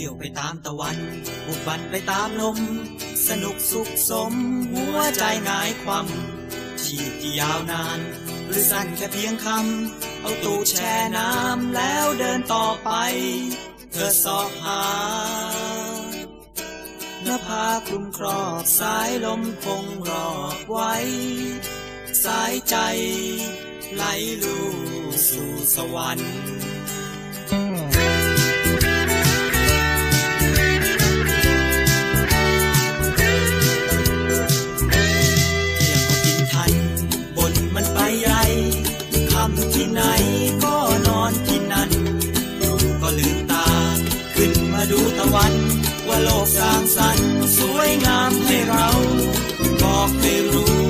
ที่ยวไปตามตะวัน บุกบันไปตามลม สนุกสุขสม หัวใจหงายความชีพที่ยาวนาน หรือสั้นแค่เพียงคำ เอาตู้แช่น้ำแล้วเดินต่อไป เธอสอบหาหน้าผาคลุมครอบสายลมคงรอบไว้ สายใจ ไหลลู่สู่สวรรค์ นว่าโลกสร้างสรรค์สวยงามให้เรา บอกให้รู้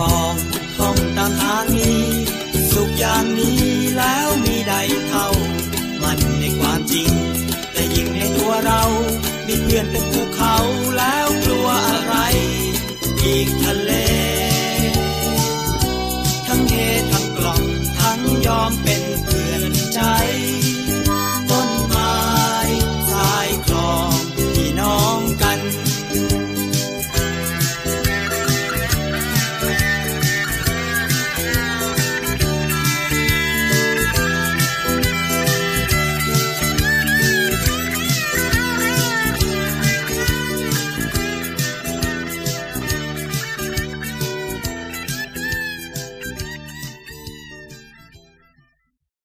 ปองท่องตามทานนี้ สุขอย่างนี้แล้วมีใดเท่า มันในความจริง แต่ยิ่งในตัวเรา มีเพื่อนเป็นภูเขาแล้วกลัวอะไร อีกทะเล ทั้งเททั้งกล่องทั้งยอมเป็น